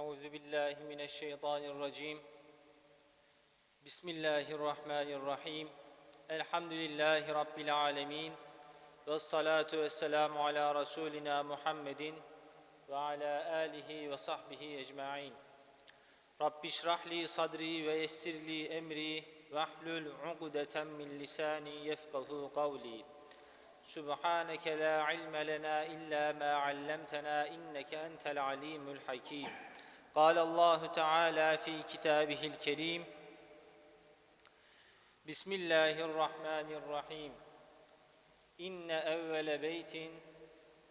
أعوذ بالله من الشيطان الرجيم. بسم الله الرحمن الرحيم. الحمد لله رب العالمين والصلاة والسلام على رسولنا محمد وعلى آله وصحبه أجمعين. رب اشرح لي صدري ويسر لي أمري واحلل عقدة من لساني يفقه قولي. سبحانك لا علم لنا إلا ما علمتنا إنك أنت العليم الحكيم. قال الله تعالى في كتابه الكريم بسم الله الرحمن الرحيم إن أول بيت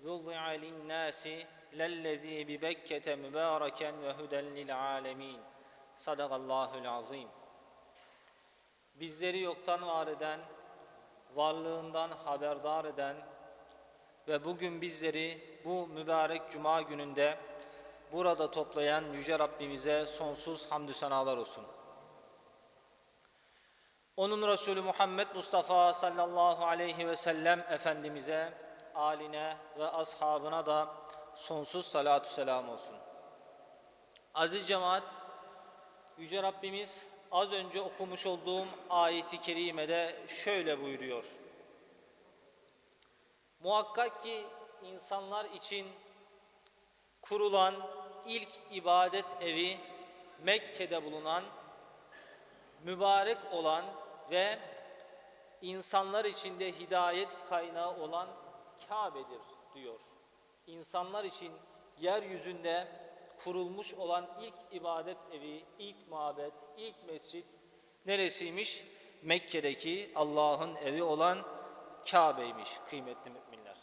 وضع للناس للذي ببكة مباركا وهدى للعالمين صدق الله العظيم Bizleri yoktan var eden, varlığından haberdar eden ve bugün bizleri bu mübarek cuma gününde burada toplayan Yüce Rabbimize sonsuz hamdü senalar olsun. Onun Resulü Muhammed Mustafa sallallahu aleyhi ve sellem Efendimiz'e, aline ve ashabına da sonsuz salatü selam olsun. Aziz cemaat, Yüce Rabbimiz az önce okumuş olduğum ayeti kerimede şöyle buyuruyor. Muhakkak ki insanlar için kurulan ilk ibadet evi Mekke'de bulunan mübarek olan ve insanlar içinde hidayet kaynağı olan Kabe'dir diyor. İnsanlar için yeryüzünde kurulmuş olan ilk ibadet evi, ilk mabet, ilk mescit neresiymiş? Mekke'deki Allah'ın evi olan Kabe'ymiş kıymetli müminler.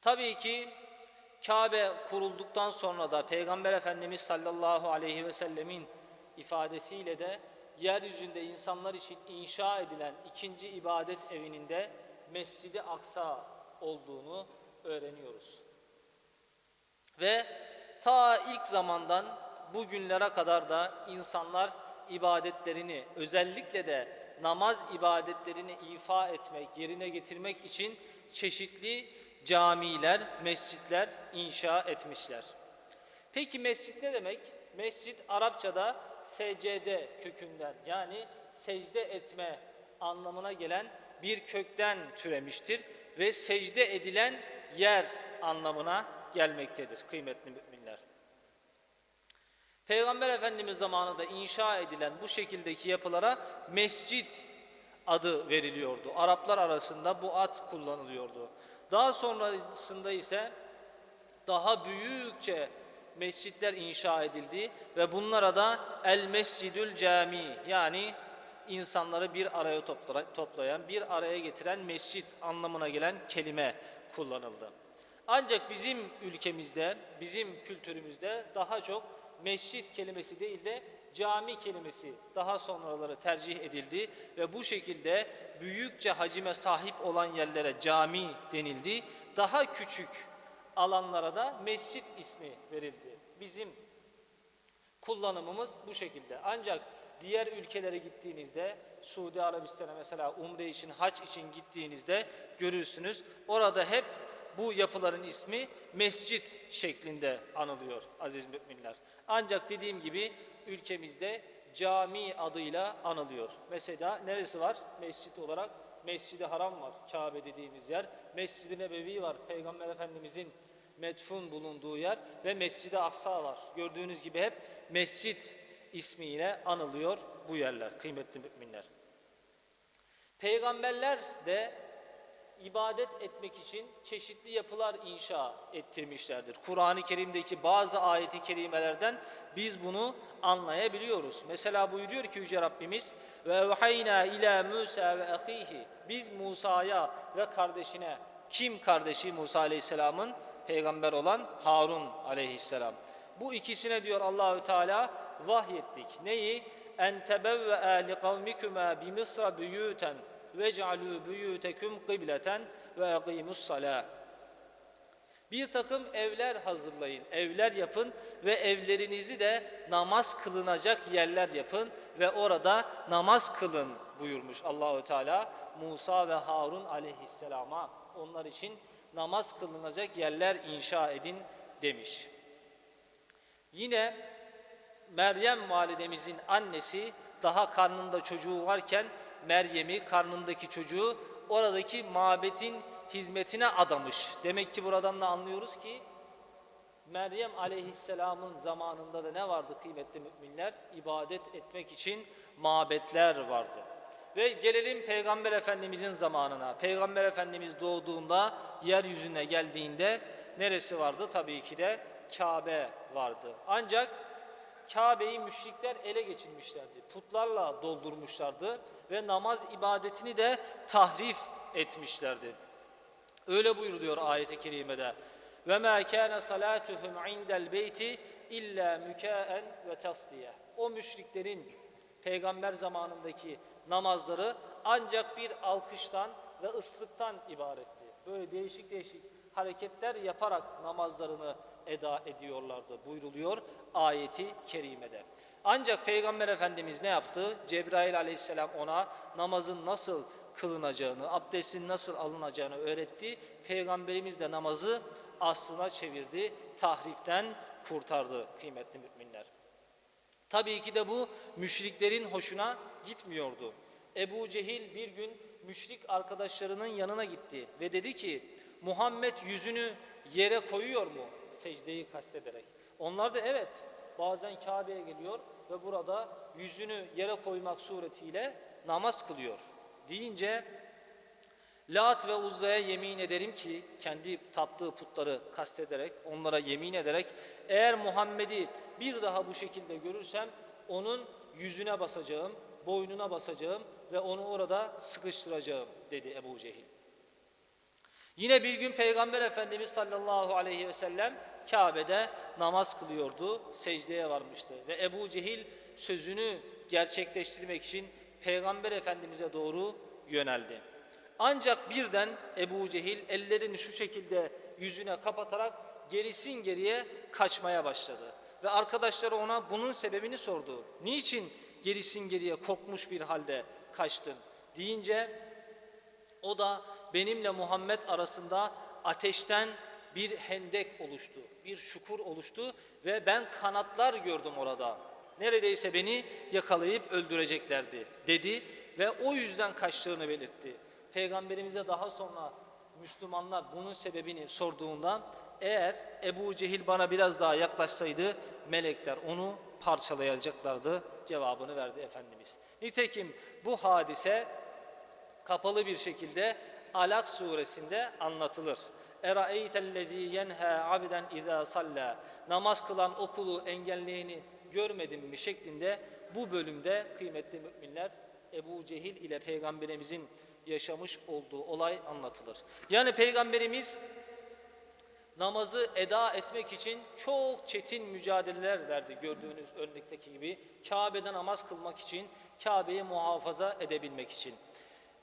Tabii ki Kabe kurulduktan sonra da Peygamber Efendimiz sallallahu aleyhi ve sellemin ifadesiyle de yeryüzünde insanlar için inşa edilen ikinci ibadet evinin de Mescid-i Aksa olduğunu öğreniyoruz. Ve ta ilk zamandan bugünlere kadar da insanlar ibadetlerini özellikle de namaz ibadetlerini ifa etmek, yerine getirmek için çeşitli camiler, mescitler inşa etmişler. Peki mescit ne demek? Mescit Arapçada secde kökünden yani secde etme anlamına gelen bir kökten türemiştir ve secde edilen yer anlamına gelmektedir kıymetli müminler. Peygamber Efendimiz zamanında inşa edilen bu şekildeki yapılara mescit adı veriliyordu. Araplar arasında bu ad kullanılıyordu. Daha sonrasında ise daha büyükçe mescitler inşa edildi ve bunlara da El Mescidül Cami yani insanları bir araya toplayan, bir araya getiren mescit anlamına gelen kelime kullanıldı. Ancak bizim ülkemizde, bizim kültürümüzde daha çok mescit kelimesi değil de cami kelimesi daha sonraları tercih edildi ve bu şekilde büyükçe hacime sahip olan yerlere cami denildi. Daha küçük alanlara da mescit ismi verildi. Bizim kullanımımız bu şekilde. Ancak diğer ülkelere gittiğinizde Suudi Arabistan'a mesela umre için, haç için gittiğinizde görürsünüz. Orada hep bu yapıların ismi mescit şeklinde anılıyor aziz müminler. Ancak dediğim gibi ülkemizde cami adıyla anılıyor. Mesela neresi var mescit olarak? Mescid-i Haram var, Kabe dediğimiz yer. Mescid-i Nebevi var, Peygamber Efendimizin metfun bulunduğu yer ve Mescid-i Aksa var. Gördüğünüz gibi hep mescit ismiyle anılıyor bu yerler kıymetli müminler. Peygamberler de ibadet etmek için çeşitli yapılar inşa ettirmişlerdir. Kur'an-ı Kerim'deki bazı ayeti kerimelerden biz bunu anlayabiliyoruz. Mesela buyuruyor ki Yüce Rabbimiz ve evhayna ila Musa ve ahihi biz Musa'ya ve kardeşine kim kardeşi Musa Aleyhisselam'ın peygamber olan Harun Aleyhisselam. Bu ikisine diyor Allahü Teala vahyettik. Neyi? En tebevve li kavmikuma bi Mısra büyüten büyûteküm kıbleten ve akimus salâ. Bir takım evler hazırlayın, evler yapın ve evlerinizi de namaz kılınacak yerler yapın ve orada namaz kılın buyurmuş Allahü Teala Musa ve Harun aleyhisselama onlar için namaz kılınacak yerler inşa edin demiş. Yine Meryem validemizin annesi daha karnında çocuğu varken Meryem'i karnındaki çocuğu oradaki mabetin hizmetine adamış. Demek ki buradan da anlıyoruz ki Meryem aleyhisselamın zamanında da ne vardı kıymetli müminler? İbadet etmek için mabetler vardı. Ve gelelim Peygamber Efendimizin zamanına. Peygamber Efendimiz doğduğunda, yeryüzüne geldiğinde neresi vardı? Tabii ki de Kabe vardı. Ancak Kabe'yi müşrikler ele geçirmişlerdi. Putlarla doldurmuşlardı ve namaz ibadetini de tahrif etmişlerdi. Öyle buyuruluyor ayet-i kerimede. Ve ma kana salatuhum indel beyti illa mukaen ve tasdiye. O müşriklerin peygamber zamanındaki namazları ancak bir alkıştan ve ıslıktan ibaretti. Böyle değişik değişik hareketler yaparak namazlarını eda ediyorlardı buyruluyor ayeti kerimede. Ancak Peygamber Efendimiz ne yaptı? Cebrail aleyhisselam ona namazın nasıl kılınacağını, abdestin nasıl alınacağını öğretti. Peygamberimiz de namazı aslına çevirdi, tahriften kurtardı kıymetli müminler. Tabii ki de bu müşriklerin hoşuna gitmiyordu. Ebu Cehil bir gün müşrik arkadaşlarının yanına gitti ve dedi ki Muhammed yüzünü yere koyuyor mu? Secdeyi kastederek. Onlar da evet bazen Kabe'ye geliyor ve burada yüzünü yere koymak suretiyle namaz kılıyor. Deyince Lat ve Uzza'ya yemin ederim ki kendi taptığı putları kastederek onlara yemin ederek eğer Muhammed'i bir daha bu şekilde görürsem onun yüzüne basacağım, boynuna basacağım ve onu orada sıkıştıracağım dedi Ebu Cehil. Yine bir gün Peygamber Efendimiz sallallahu aleyhi ve sellem Kabe'de namaz kılıyordu, secdeye varmıştı ve Ebu Cehil sözünü gerçekleştirmek için Peygamber Efendimiz'e doğru yöneldi. Ancak birden Ebu Cehil ellerini şu şekilde yüzüne kapatarak gerisin geriye kaçmaya başladı. Ve arkadaşları ona bunun sebebini sordu. Niçin gerisin geriye kokmuş bir halde kaçtın? Deyince o da benimle Muhammed arasında ateşten bir hendek oluştu, bir şukur oluştu ve ben kanatlar gördüm orada. Neredeyse beni yakalayıp öldüreceklerdi dedi ve o yüzden kaçtığını belirtti. Peygamberimize daha sonra Müslümanlar bunun sebebini sorduğunda eğer Ebu Cehil bana biraz daha yaklaşsaydı melekler onu parçalayacaklardı cevabını verdi Efendimiz. Nitekim bu hadise kapalı bir şekilde Alak suresinde anlatılır. Eraeytellezî yenhâ abden izâ sallâ Namaz kılan okulu engelleyeni görmedin mi şeklinde bu bölümde kıymetli müminler Ebu Cehil ile Peygamberimizin yaşamış olduğu olay anlatılır. Yani Peygamberimiz namazı eda etmek için çok çetin mücadeleler verdi gördüğünüz örnekteki gibi. Kabe'de namaz kılmak için, Kabe'yi muhafaza edebilmek için.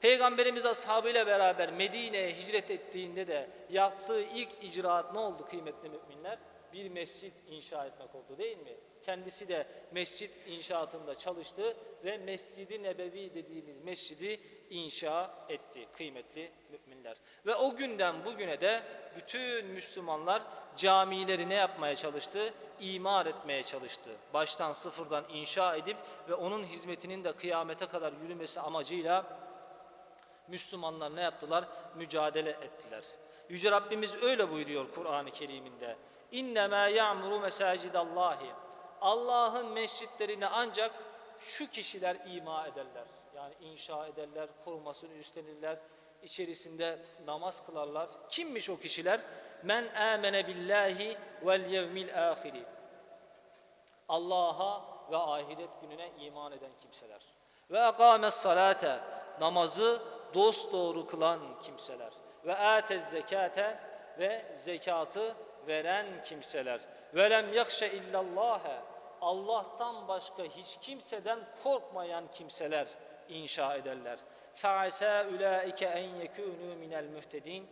Peygamberimiz ashabıyla beraber Medine'ye hicret ettiğinde de yaptığı ilk icraat ne oldu kıymetli müminler? Bir mescit inşa etmek oldu değil mi? Kendisi de mescit inşaatında çalıştı ve Mescid-i Nebevi dediğimiz mescidi inşa etti kıymetli müminler. Ve o günden bugüne de bütün Müslümanlar camileri ne yapmaya çalıştı? İmar etmeye çalıştı. Baştan sıfırdan inşa edip ve onun hizmetinin de kıyamete kadar yürümesi amacıyla Müslümanlar ne yaptılar? Mücadele ettiler. Yüce Rabbimiz öyle buyuruyor Kur'an-ı Kerim'inde. İnnemâ ya'muru mesacidallahi. Allah'ın mescitlerini ancak şu kişiler ima ederler. Yani inşa ederler, korumasını üstlenirler, içerisinde namaz kılarlar. Kimmiş o kişiler? Men amene billahi vel yevmil ahiri. Allah'a ve ahiret gününe iman eden kimseler. Ve akames salate namazı dost doğru kılan kimseler ve atez zekate ve zekatı veren kimseler ve lem yakşe illallâhe Allah'tan başka hiç kimseden korkmayan kimseler inşa ederler. Fe'asâ ulaike en yekûnû minel mühtedin.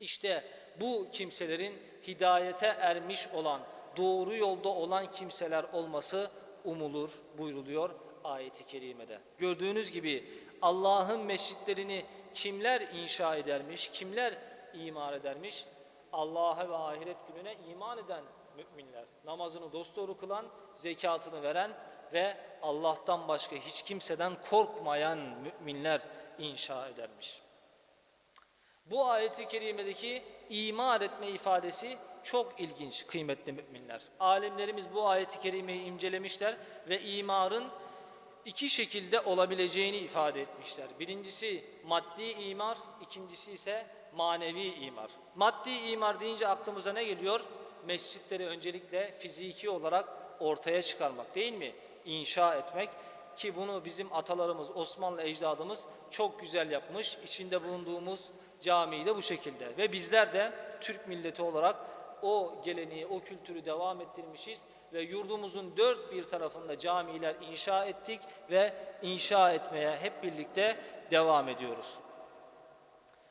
İşte bu kimselerin hidayete ermiş olan, doğru yolda olan kimseler olması umulur buyruluyor ayeti kerimede. Gördüğünüz gibi Allah'ın mescitlerini kimler inşa edermiş, kimler imar edermiş? Allah'a ve ahiret gününe iman eden müminler. Namazını dosdoğru kılan, zekatını veren ve Allah'tan başka hiç kimseden korkmayan müminler inşa edermiş. Bu ayeti kerimedeki imar etme ifadesi çok ilginç kıymetli müminler. Alimlerimiz bu ayeti kerimeyi incelemişler ve imarın iki şekilde olabileceğini ifade etmişler. Birincisi maddi imar, ikincisi ise manevi imar. Maddi imar deyince aklımıza ne geliyor? Mescitleri öncelikle fiziki olarak ortaya çıkarmak değil mi? İnşa etmek ki bunu bizim atalarımız, Osmanlı ecdadımız çok güzel yapmış. İçinde bulunduğumuz camiyi de bu şekilde ve bizler de Türk milleti olarak o geleneği, o kültürü devam ettirmişiz ve yurdumuzun dört bir tarafında camiler inşa ettik ve inşa etmeye hep birlikte devam ediyoruz.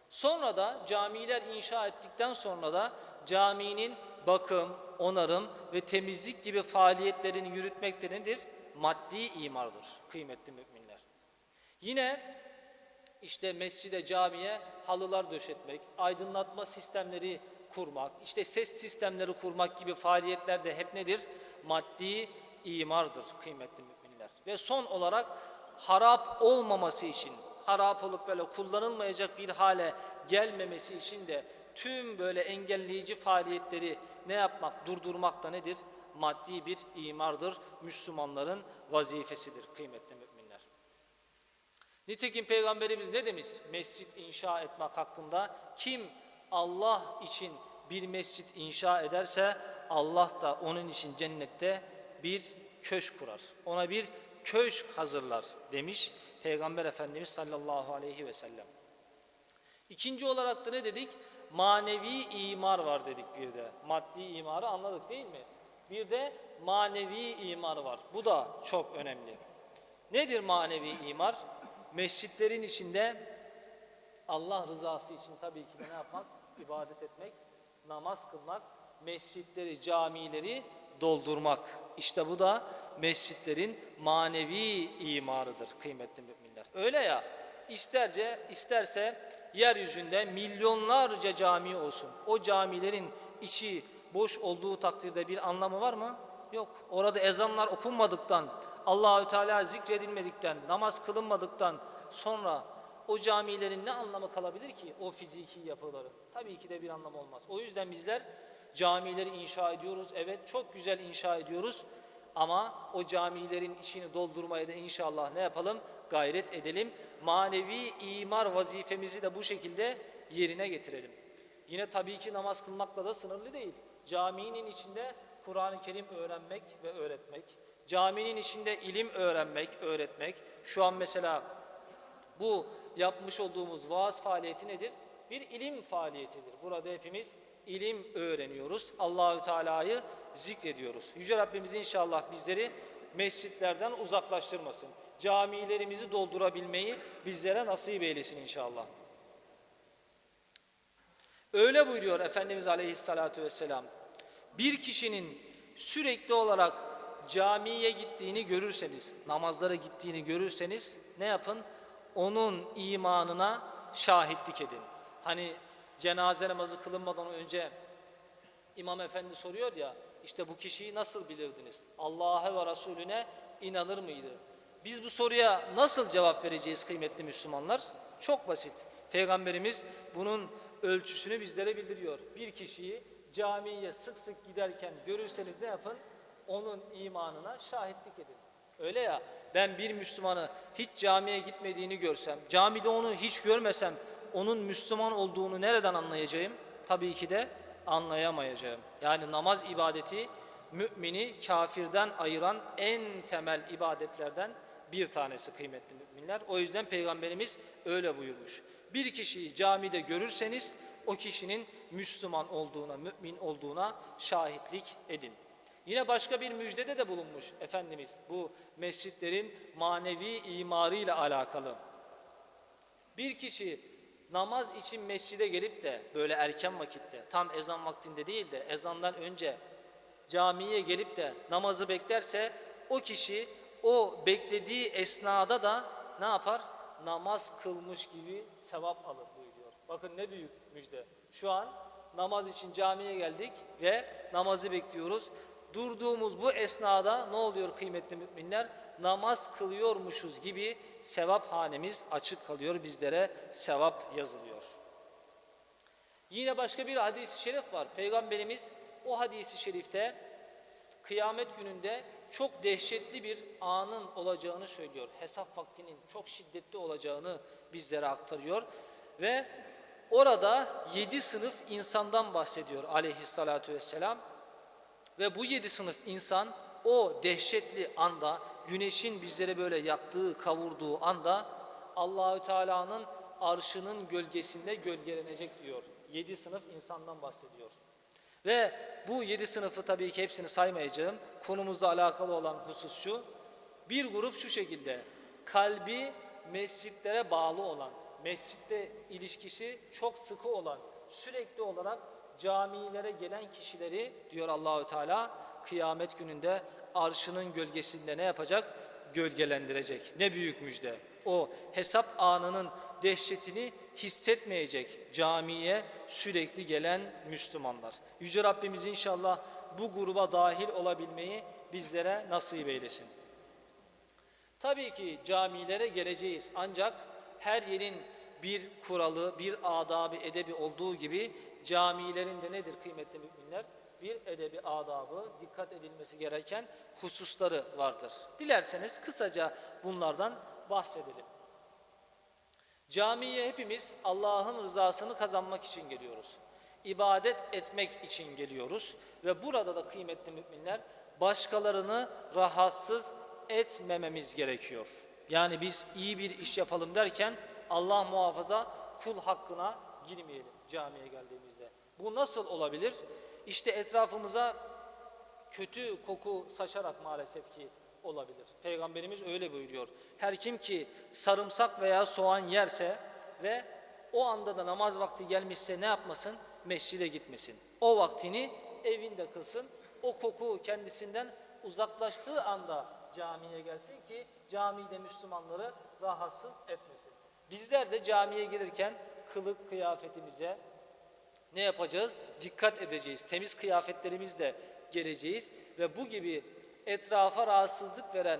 Sonra da camiler inşa ettikten sonra da caminin bakım, onarım ve temizlik gibi faaliyetlerini yürütmek de nedir? Maddi imardır kıymetli müminler. Yine işte mescide, camiye halılar döşetmek, aydınlatma sistemleri kurmak, işte ses sistemleri kurmak gibi faaliyetler de hep nedir? Maddi imardır kıymetli müminler. Ve son olarak harap olmaması için, harap olup böyle kullanılmayacak bir hale gelmemesi için de tüm böyle engelleyici faaliyetleri ne yapmak, durdurmak da nedir? Maddi bir imardır, Müslümanların vazifesidir kıymetli müminler. Nitekim Peygamberimiz ne demiş? Mescit inşa etmek hakkında kim Allah için bir mescit inşa ederse Allah da onun için cennette bir köşk kurar. Ona bir köşk hazırlar demiş Peygamber Efendimiz sallallahu aleyhi ve sellem. İkinci olarak da ne dedik? Manevi imar var dedik bir de. Maddi imarı anladık değil mi? Bir de manevi imar var. Bu da çok önemli. Nedir manevi imar? Mescitlerin içinde Allah rızası için tabii ki de ne yapmak? İbadet etmek, namaz kılmak, mescitleri, camileri doldurmak. İşte bu da mescitlerin manevi imarıdır kıymetli müminler. Öyle ya, isterce isterse yeryüzünde milyonlarca cami olsun. O camilerin içi boş olduğu takdirde bir anlamı var mı? Yok. Orada ezanlar okunmadıktan, Allahü Teala zikredilmedikten, namaz kılınmadıktan sonra o camilerin ne anlamı kalabilir ki o fiziki yapıları? Tabii ki de bir anlamı olmaz. O yüzden bizler camileri inşa ediyoruz. Evet çok güzel inşa ediyoruz. Ama o camilerin içini doldurmaya da inşallah ne yapalım? Gayret edelim. Manevi imar vazifemizi de bu şekilde yerine getirelim. Yine tabii ki namaz kılmakla da sınırlı değil. Caminin içinde Kur'an-ı Kerim öğrenmek ve öğretmek. Caminin içinde ilim öğrenmek, öğretmek. Şu an mesela bu yapmış olduğumuz vaaz faaliyeti nedir? Bir ilim faaliyetidir. Burada hepimiz ilim öğreniyoruz. Allahü Teala'yı zikrediyoruz. Yüce Rabbimiz inşallah bizleri mescitlerden uzaklaştırmasın. Camilerimizi doldurabilmeyi bizlere nasip eylesin inşallah. Öyle buyuruyor Efendimiz Aleyhisselatü Vesselam. Bir kişinin sürekli olarak camiye gittiğini görürseniz, namazlara gittiğini görürseniz ne yapın? Onun imanına şahitlik edin. Hani cenaze namazı kılınmadan önce İmam Efendi soruyor ya, işte bu kişiyi nasıl bilirdiniz? Allah'a ve Resulüne inanır mıydı? Biz bu soruya nasıl cevap vereceğiz kıymetli Müslümanlar? Çok basit. Peygamberimiz bunun ölçüsünü bizlere bildiriyor. Bir kişiyi camiye sık sık giderken görürseniz ne yapın? Onun imanına şahitlik edin. Öyle ya ben bir Müslümanı hiç camiye gitmediğini görsem, camide onu hiç görmesem onun Müslüman olduğunu nereden anlayacağım? Tabii ki de anlayamayacağım. Yani namaz ibadeti mümini kafirden ayıran en temel ibadetlerden bir tanesi kıymetli müminler. O yüzden Peygamberimiz öyle buyurmuş. Bir kişiyi camide görürseniz o kişinin Müslüman olduğuna, mümin olduğuna şahitlik edin. Yine başka bir müjdede de bulunmuş Efendimiz bu mescitlerin manevi imarıyla alakalı. Bir kişi namaz için mescide gelip de böyle erken vakitte tam ezan vaktinde değil de ezandan önce camiye gelip de namazı beklerse o kişi o beklediği esnada da ne yapar? Namaz kılmış gibi sevap alır buyuruyor. Bakın ne büyük müjde. Şu an namaz için camiye geldik ve namazı bekliyoruz. Durduğumuz bu esnada ne oluyor kıymetli müminler? Namaz kılıyormuşuz gibi sevap hanemiz açık kalıyor bizlere sevap yazılıyor. Yine başka bir hadis-i şerif var. Peygamberimiz o hadisi şerifte kıyamet gününde çok dehşetli bir anın olacağını söylüyor. Hesap vaktinin çok şiddetli olacağını bizlere aktarıyor. Ve orada yedi sınıf insandan bahsediyor aleyhissalatu vesselam. Ve bu yedi sınıf insan o dehşetli anda güneşin bizlere böyle yaktığı, kavurduğu anda Allahü Teala'nın arşının gölgesinde gölgelenecek diyor. Yedi sınıf insandan bahsediyor. Ve bu yedi sınıfı tabii ki hepsini saymayacağım. Konumuzla alakalı olan husus şu. Bir grup şu şekilde kalbi mescitlere bağlı olan, mescitte ilişkisi çok sıkı olan, sürekli olarak camilere gelen kişileri diyor Allahü Teala kıyamet gününde arşının gölgesinde ne yapacak? Gölgelendirecek. Ne büyük müjde. O hesap anının dehşetini hissetmeyecek camiye sürekli gelen Müslümanlar. Yüce Rabbimiz inşallah bu gruba dahil olabilmeyi bizlere nasip eylesin. Tabii ki camilere geleceğiz ancak her yerin bir kuralı, bir adabı, edebi olduğu gibi camilerin de nedir kıymetli müminler? Bir edebi adabı, dikkat edilmesi gereken hususları vardır. Dilerseniz kısaca bunlardan bahsedelim. Camiye hepimiz Allah'ın rızasını kazanmak için geliyoruz. İbadet etmek için geliyoruz ve burada da kıymetli müminler başkalarını rahatsız etmememiz gerekiyor. Yani biz iyi bir iş yapalım derken Allah muhafaza kul hakkına girmeyelim camiye geldiğimizde. Bu nasıl olabilir? İşte etrafımıza kötü koku saçarak maalesef ki olabilir. Peygamberimiz öyle buyuruyor. Her kim ki sarımsak veya soğan yerse ve o anda da namaz vakti gelmişse ne yapmasın? Mescide gitmesin. O vaktini evinde kılsın. O koku kendisinden uzaklaştığı anda camiye gelsin ki camide Müslümanları rahatsız etmesin. Bizler de camiye gelirken kılık kıyafetimize ne yapacağız? Dikkat edeceğiz. Temiz kıyafetlerimizle geleceğiz ve bu gibi etrafa rahatsızlık veren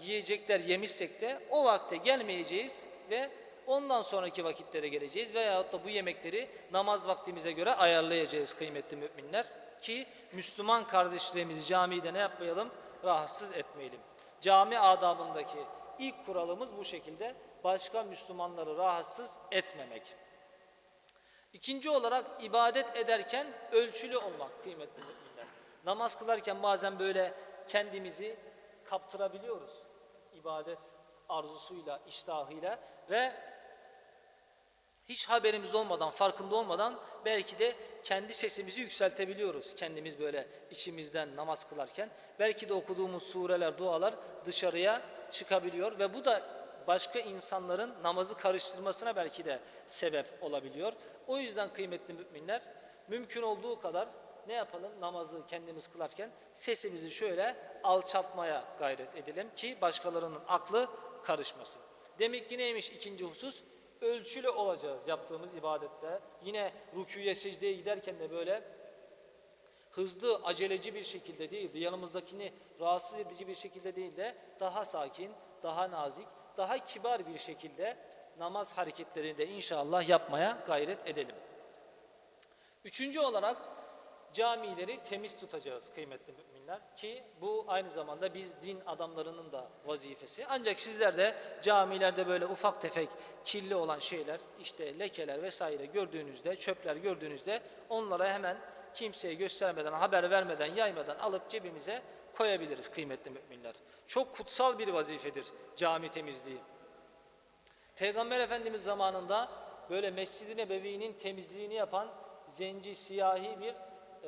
yiyecekler yemişsek de o vakte gelmeyeceğiz ve ondan sonraki vakitlere geleceğiz veyahut da bu yemekleri namaz vaktimize göre ayarlayacağız kıymetli müminler ki Müslüman kardeşlerimizi camide ne yapmayalım? Rahatsız etmeyelim. Cami adabındaki ilk kuralımız bu şekilde başka Müslümanları rahatsız etmemek. İkinci olarak ibadet ederken ölçülü olmak kıymetli müminler. Namaz kılarken bazen böyle kendimizi kaptırabiliyoruz. İbadet arzusuyla, iştahıyla ve hiç haberimiz olmadan, farkında olmadan belki de kendi sesimizi yükseltebiliyoruz. Kendimiz böyle içimizden namaz kılarken. Belki de okuduğumuz sureler, dualar dışarıya çıkabiliyor ve bu da başka insanların namazı karıştırmasına belki de sebep olabiliyor. O yüzden kıymetli müminler mümkün olduğu kadar ne yapalım namazı kendimiz kılarken sesimizi şöyle alçaltmaya gayret edelim ki başkalarının aklı karışmasın. Demek ki neymiş ikinci husus? Ölçülü olacağız yaptığımız ibadette. Yine rüküye secdeye giderken de böyle hızlı, aceleci bir şekilde değildi. Yanımızdakini rahatsız edici bir şekilde değil de daha sakin, daha nazik, daha kibar bir şekilde namaz hareketlerini de inşallah yapmaya gayret edelim. Üçüncü olarak camileri temiz tutacağız kıymetli müminler ki bu aynı zamanda biz din adamlarının da vazifesi. Ancak sizler de camilerde böyle ufak tefek kirli olan şeyler işte lekeler vesaire gördüğünüzde çöpler gördüğünüzde onlara hemen kimseye göstermeden haber vermeden yaymadan alıp cebimize koyabiliriz kıymetli müminler. Çok kutsal bir vazifedir cami temizliği. Peygamber Efendimiz zamanında böyle Mescid-i Nebevi'nin temizliğini yapan zenci, siyahi bir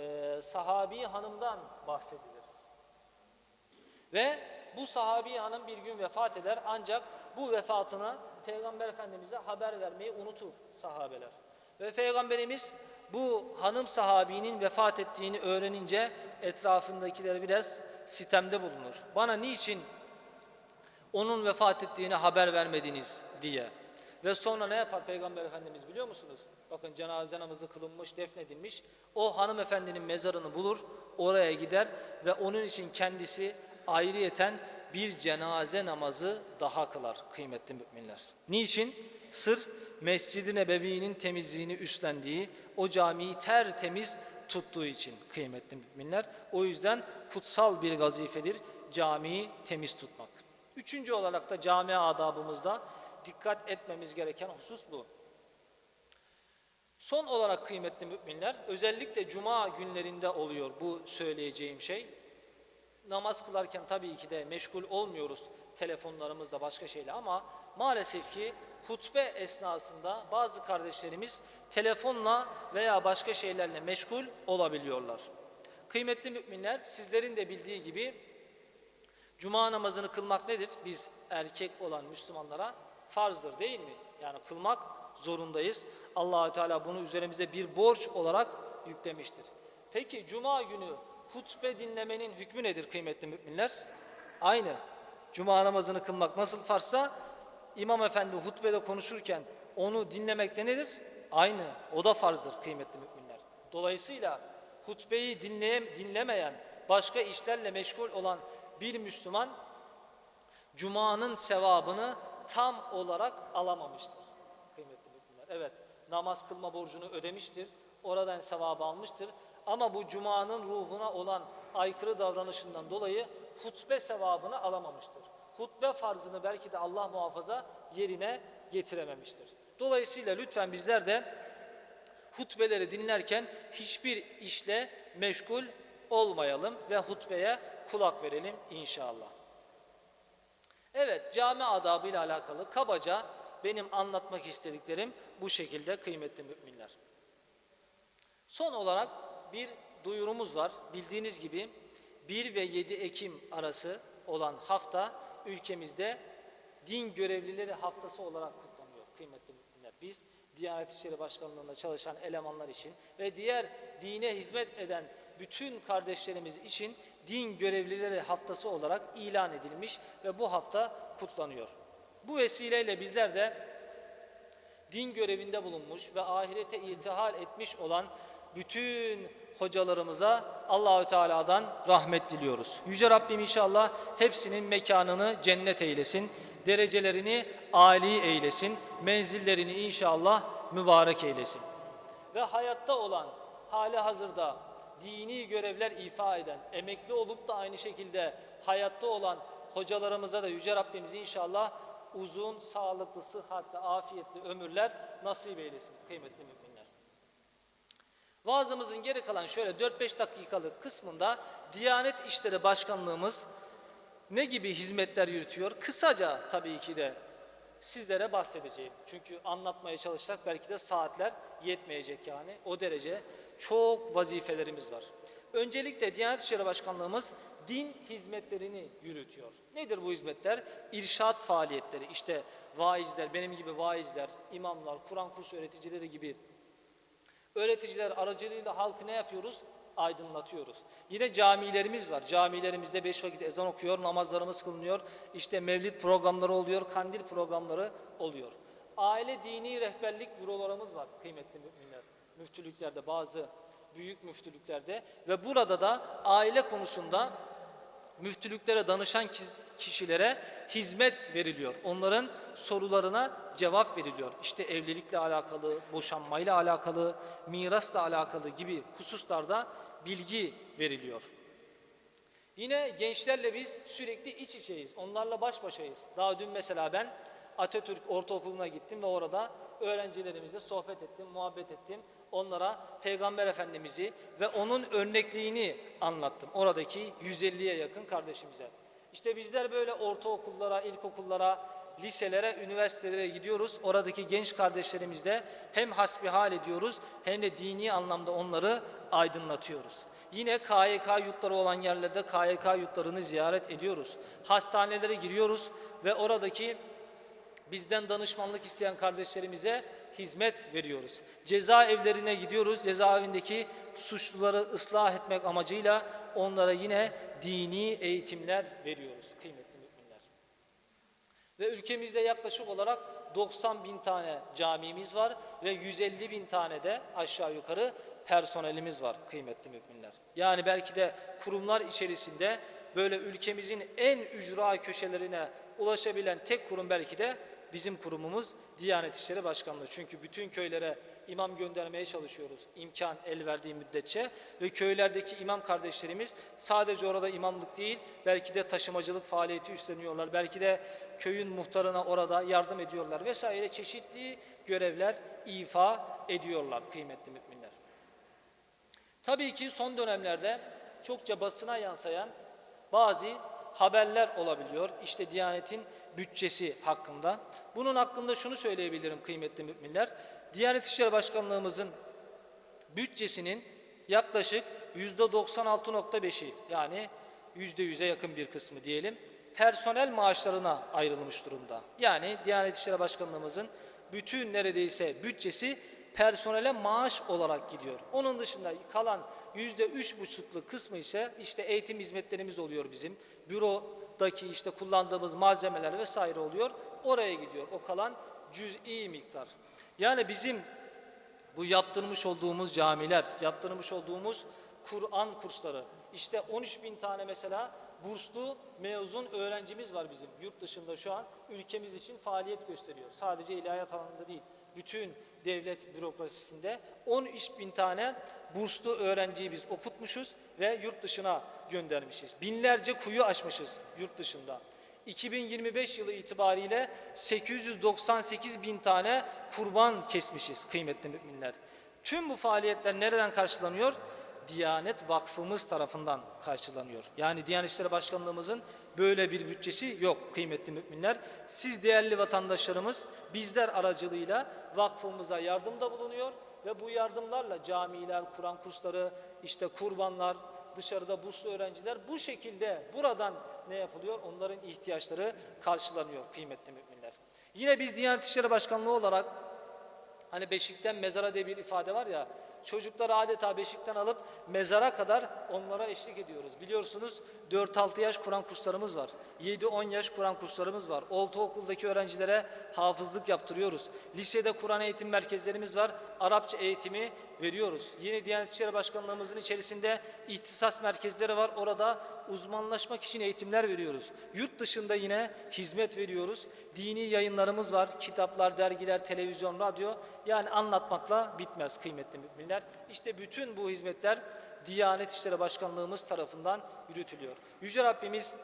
e, sahabi hanımdan bahsedilir. Ve bu sahabi hanım bir gün vefat eder ancak bu vefatına Peygamber Efendimiz'e haber vermeyi unutur sahabeler. Ve Peygamberimiz bu hanım sahabinin vefat ettiğini öğrenince etrafındakileri biraz sitemde bulunur. Bana niçin onun vefat ettiğini haber vermediniz diye. Ve sonra ne yapar Peygamber Efendimiz biliyor musunuz? Bakın cenaze namazı kılınmış, defnedilmiş. O hanımefendinin mezarını bulur, oraya gider ve onun için kendisi ayrıyeten bir cenaze namazı daha kılar kıymetli müminler. Niçin? Sırf Mescid-i Nebevi'nin temizliğini üstlendiği, o camiyi tertemiz tuttuğu için kıymetli müminler. O yüzden kutsal bir vazifedir camiyi temiz tutmak. Üçüncü olarak da cami adabımızda dikkat etmemiz gereken husus bu. Son olarak kıymetli müminler, özellikle cuma günlerinde oluyor bu söyleyeceğim şey. Namaz kılarken tabii ki de meşgul olmuyoruz telefonlarımızla başka şeyle ama maalesef ki hutbe esnasında bazı kardeşlerimiz telefonla veya başka şeylerle meşgul olabiliyorlar. Kıymetli müminler, sizlerin de bildiği gibi Cuma namazını kılmak nedir? Biz erkek olan Müslümanlara farzdır değil mi? Yani kılmak zorundayız. Allahü Teala bunu üzerimize bir borç olarak yüklemiştir. Peki cuma günü hutbe dinlemenin hükmü nedir kıymetli müminler? Aynı. Cuma namazını kılmak nasıl farsa İmam Efendi hutbede konuşurken onu dinlemek de nedir? Aynı. O da farzdır kıymetli müminler. Dolayısıyla hutbeyi dinleyem, dinlemeyen, başka işlerle meşgul olan bir Müslüman Cuma'nın sevabını tam olarak alamamıştır. Kıymetli müminler. Evet, namaz kılma borcunu ödemiştir. Oradan sevabı almıştır. Ama bu Cuma'nın ruhuna olan aykırı davranışından dolayı hutbe sevabını alamamıştır. Hutbe farzını belki de Allah muhafaza yerine getirememiştir. Dolayısıyla lütfen bizler de hutbeleri dinlerken hiçbir işle meşgul olmayalım ve hutbeye kulak verelim inşallah. Evet, cami adabı ile alakalı kabaca benim anlatmak istediklerim bu şekilde kıymetli müminler. Son olarak bir duyurumuz var. Bildiğiniz gibi 1 ve 7 Ekim arası olan hafta ülkemizde din görevlileri haftası olarak kutlanıyor kıymetli müminler. Biz Diyanet İşleri Başkanlığı'nda çalışan elemanlar için ve diğer dine hizmet eden bütün kardeşlerimiz için din görevlileri haftası olarak ilan edilmiş ve bu hafta kutlanıyor. Bu vesileyle bizler de din görevinde bulunmuş ve ahirete irtihal etmiş olan bütün hocalarımıza Allahü Teala'dan rahmet diliyoruz. Yüce Rabbim inşallah hepsinin mekanını cennet eylesin, derecelerini âli eylesin, menzillerini inşallah mübarek eylesin. Ve hayatta olan, hali hazırda dini görevler ifa eden, emekli olup da aynı şekilde hayatta olan hocalarımıza da Yüce Rabbimiz inşallah uzun, sağlıklı, sıhhatli, afiyetli ömürler nasip eylesin kıymetli müminler. Vaazımızın geri kalan şöyle 4-5 dakikalık kısmında Diyanet İşleri Başkanlığımız ne gibi hizmetler yürütüyor? Kısaca tabii ki de sizlere bahsedeceğim. Çünkü anlatmaya çalışsak belki de saatler yetmeyecek yani. O derece çok vazifelerimiz var. Öncelikle Diyanet İşleri Başkanlığımız din hizmetlerini yürütüyor. Nedir bu hizmetler? İrşat faaliyetleri. İşte vaizler, benim gibi vaizler, imamlar, Kur'an kursu öğreticileri gibi öğreticiler aracılığıyla halkı ne yapıyoruz? Aydınlatıyoruz. Yine camilerimiz var. Camilerimizde beş vakit ezan okuyor, namazlarımız kılınıyor. İşte mevlid programları oluyor, kandil programları oluyor. Aile dini rehberlik bürolarımız var kıymetli müminler. Müftülüklerde bazı büyük müftülüklerde ve burada da aile konusunda müftülüklere danışan kişilere hizmet veriliyor. Onların sorularına cevap veriliyor. İşte evlilikle alakalı, boşanmayla alakalı, mirasla alakalı gibi hususlarda bilgi veriliyor. Yine gençlerle biz sürekli iç içeyiz. Onlarla baş başayız. Daha dün mesela ben Atatürk Ortaokulu'na gittim ve orada öğrencilerimizle sohbet ettim, muhabbet ettim. Onlara Peygamber Efendimiz'i ve onun örnekliğini anlattım. Oradaki 150'ye yakın kardeşimize. İşte bizler böyle ortaokullara, ilkokullara, liselere, üniversitelere gidiyoruz. Oradaki genç kardeşlerimizle hem hasbihal ediyoruz hem de dini anlamda onları aydınlatıyoruz. Yine KYK yurtları olan yerlerde KYK yurtlarını ziyaret ediyoruz. Hastanelere giriyoruz ve oradaki bizden danışmanlık isteyen kardeşlerimize hizmet veriyoruz. Cezaevlerine gidiyoruz. Cezaevindeki suçluları ıslah etmek amacıyla onlara yine dini eğitimler veriyoruz kıymetli müminler. Ve ülkemizde yaklaşık olarak 90 bin tane camimiz var ve 150 bin tane de aşağı yukarı personelimiz var kıymetli müminler. Yani belki de kurumlar içerisinde böyle ülkemizin en ücra köşelerine ulaşabilen tek kurum belki de bizim kurumumuz Diyanet İşleri Başkanlığı. Çünkü bütün köylere imam göndermeye çalışıyoruz imkan el verdiği müddetçe ve köylerdeki imam kardeşlerimiz sadece orada imamlık değil belki de taşımacılık faaliyeti üstleniyorlar. Belki de köyün muhtarına orada yardım ediyorlar vesaire çeşitli görevler ifa ediyorlar kıymetli müminler. Tabii ki son dönemlerde çokça basına yansıyan bazı haberler olabiliyor. İşte Diyanet'in bütçesi hakkında. Bunun hakkında şunu söyleyebilirim kıymetli müminler. Diyanet İşleri Başkanlığımızın bütçesinin yaklaşık yüzde 96.5'i yani yüzde 100'e yakın bir kısmı diyelim personel maaşlarına ayrılmış durumda. Yani Diyanet İşleri Başkanlığımızın bütün neredeyse bütçesi personele maaş olarak gidiyor. Onun dışında kalan yüzde üç buçukluk kısmı ise işte eğitim hizmetlerimiz oluyor bizim. Bürodaki işte kullandığımız malzemeler vesaire oluyor. Oraya gidiyor. O kalan cüz'i miktar. Yani bizim bu yaptırmış olduğumuz camiler, yaptırmış olduğumuz Kur'an kursları. İşte 13 bin tane mesela burslu mezun öğrencimiz var bizim yurt dışında şu an ülkemiz için faaliyet gösteriyor. Sadece ilahiyat alanında değil, bütün devlet bürokrasisinde 13 bin tane burslu öğrenciyi biz okutmuşuz ve yurt dışına göndermişiz. Binlerce kuyu açmışız yurt dışında. 2025 yılı itibariyle 898 bin tane kurban kesmişiz kıymetli müminler. Tüm bu faaliyetler nereden karşılanıyor? Diyanet Vakfımız tarafından karşılanıyor. Yani Diyanet İşleri Başkanlığımızın böyle bir bütçesi yok kıymetli müminler. Siz değerli vatandaşlarımız bizler aracılığıyla vakfımıza yardımda bulunuyor ve bu yardımlarla camiler, Kur'an kursları, işte kurbanlar, dışarıda burslu öğrenciler bu şekilde buradan ne yapılıyor? Onların ihtiyaçları karşılanıyor kıymetli müminler. Yine biz Diyanet İşleri Başkanlığı olarak hani beşikten mezara diye bir ifade var ya çocukları adeta beşikten alıp mezara kadar onlara eşlik ediyoruz. Biliyorsunuz 4-6 yaş Kur'an kurslarımız var. 7-10 yaş Kur'an kurslarımız var. Ortaokuldaki öğrencilere hafızlık yaptırıyoruz. Lisede Kur'an eğitim merkezlerimiz var. Arapça eğitimi veriyoruz. Yine Diyanet İşleri Başkanlığımızın içerisinde ihtisas merkezleri var. Orada uzmanlaşmak için eğitimler veriyoruz. Yurt dışında yine hizmet veriyoruz. Dini yayınlarımız var. Kitaplar, dergiler, televizyon, radyo. Yani anlatmakla bitmez kıymetli müminler. İşte bütün bu hizmetler Diyanet İşleri Başkanlığımız tarafından yürütülüyor. Yüce Rabbimiz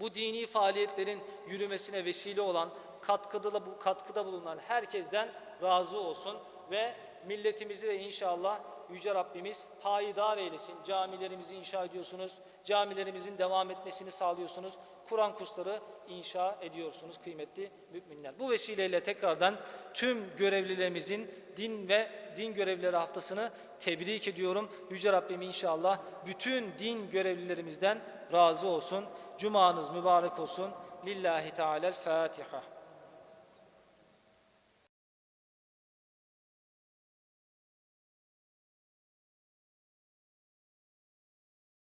bu dini faaliyetlerin yürümesine vesile olan, katkıda, katkıda bulunan herkesten razı olsun ve milletimizi de inşallah Yüce Rabbimiz payidar eylesin. Camilerimizi inşa ediyorsunuz, camilerimizin devam etmesini sağlıyorsunuz. Kur'an kursları inşa ediyorsunuz kıymetli müminler. Bu vesileyle tekrardan tüm görevlilerimizin din ve din görevlileri haftasını tebrik ediyorum. Yüce Rabbim inşallah bütün din görevlilerimizden razı olsun. Cumanız mübarek olsun. Lillahi Teala'l Fatiha.